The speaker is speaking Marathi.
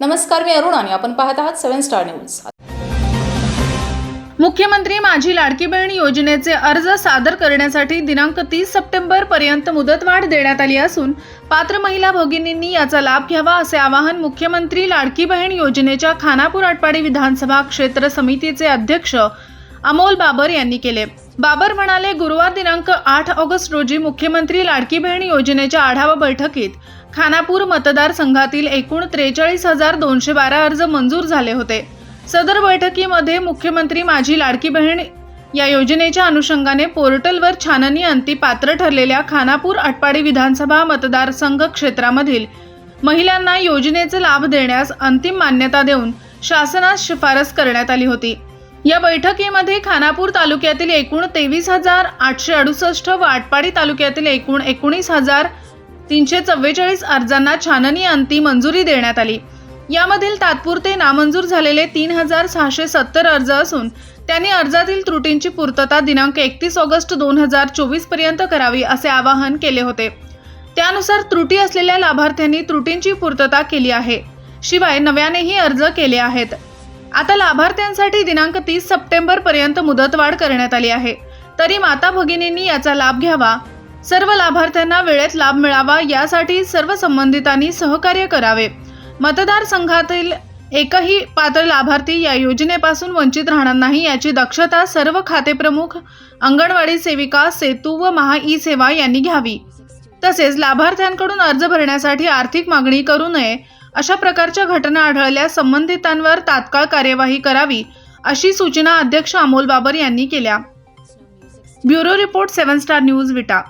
नमस्कार मी अरुण आणि आपण पाहत आहात सेव्हन स्टार न्यूज मुख्यमंत्री माझी लाडकी बहीण योजनेचे अर्ज सादर करण्यासाठी दिनांक तीस सप्टेंबर पर्यंत मुदतवाढ देण्यात आली असून पात्र महिला भगिनींनी याचा लाभ घ्यावा असे आवाहन मुख्यमंत्री लाडकी बहीण योजनेच्या खानापूर आटपाडी विधानसभा क्षेत्र समितीचे अध्यक्ष अमोल बाबर यांनी केले. बाबर म्हणाले गुरुवार दिनांक आठ ऑगस्ट रोजी मुख्यमंत्री लाडकी बहीण योजनेच्या आढावा बैठकीत खानापूर मतदारसंघातील एकूण त्रेचाळीस हजार दोनशे बारा अर्ज मंजूर झाले होते. सदर बैठकीमध्ये मुख्यमंत्री माझी लाडकी बहीण या योजनेच्या अनुषंगाने पोर्टलवर छाननी अंती पात्र ठरलेल्या खानापूर आटपाडी विधानसभा मतदारसंघ क्षेत्रामधील महिलांना योजनेचा लाभ देण्यास अंतिम मान्यता देऊन शासनास शिफारस करण्यात आली होती. या बैठकीमध्ये खानापूर तालुक्यातील एकूण तेवीस हजार आठशे अडुसष्ट व आटपाडी तालुक्यातील एकूण एकोणीस हजार तीनशे चव्वेचाळीस अर्जांना छाननी अंती मंजुरी देण्यात आली. यामधील तात्पुरते नामंजूर झालेले तीन हजार सहाशे सत्तर अर्ज असून त्यांनी अर्जातील त्रुटींची पूर्तता दिनांक एकतीस ऑगस्ट दोन हजार चोवीसपर्यंत करावी असे आवाहन केले होते. त्यानुसार त्रुटी असलेल्या लाभार्थ्यांनी त्रुटींची पूर्तता केली आहे. शिवाय नव्यानेही अर्ज केले आहेत. आता लाभार्थ्यांसाठी दिनांक तीस सप्टेंबर पर्यंत मुदतवाढ करण्यात आली आहे. तरी माता भगिनींनी याचा लाभ घ्यावा. सर्व लाभार्थ्यांना वेळेत लाभ मिळावा यासाठी सर्व संबंधितांनी सहकार्य करावे. मतदारसंघातील एकही पात्र लाभार्थी या योजनेपासून वंचित राहणार नाही याची दक्षता सर्व खातेप्रमुख अंगणवाडी सेविका सेतू व महा ई सेवा यांनी घ्यावी. तसेच लाभार्थ्यांकडून अर्ज भरण्यासाठी आर्थिक मागणी करू नये अशा प्रकारच्या घटना आढळल्यास संबंधितांवर तात्काळ कार्यवाही करावी अशी सूचना अध्यक्ष अमोल बाबर यांनी केल्या. Bureau report seven star news Vita.